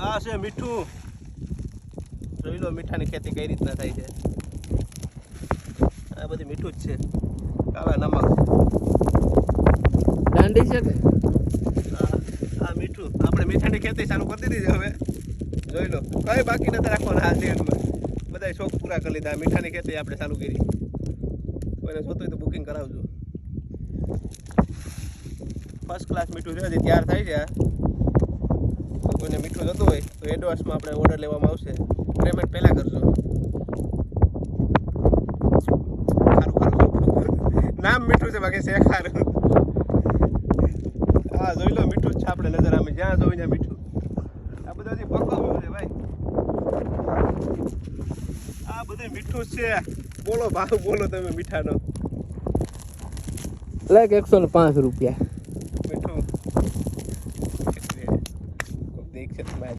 આ છે મીઠું. જોઈ લો મીઠાની ખેતી કઈ રીતના થાય છે? આ બધી મીઠું જ છે. કાળા નમક. દાંડી છે કે? આ મીઠું. આપણે મીઠાની ખેતી ચાલુ કરી દીધી હવે. જોઈ લો. કઈ બાકી નથી રાખવાના આ સીઝનમાં બધા શોખ પૂરા કરી લીધા. મીઠાની ખેતી આપણે ચાલુ કરી. કોઈને જોતું હોય તો બુકિંગ કરાવજો. ફર્સ્ટ ક્લાસ મીઠું છે તૈયાર થાય છે કોઈને મીઠું થતું હોય તો એડવાન્સમાં આપણે ઓર્ડર લેવામાં આવશે. પેમેન્ટ પહેલાં કરજો. નામ મીઠું છે, બાકી છે ખારું. હા જોઈ લો, મીઠું જ છે આપણે નજર આમે. જ્યાં જોઈ ત્યાં મીઠું. આ બધાથી પકવવું છે, ભાઈ. આ બધું મીઠું છે. બોલો ભાવ બોલો તમે મીઠાનો. લાઈક એકસો ને પાંચ રૂપિયા. મીઠું દેખ છે તમે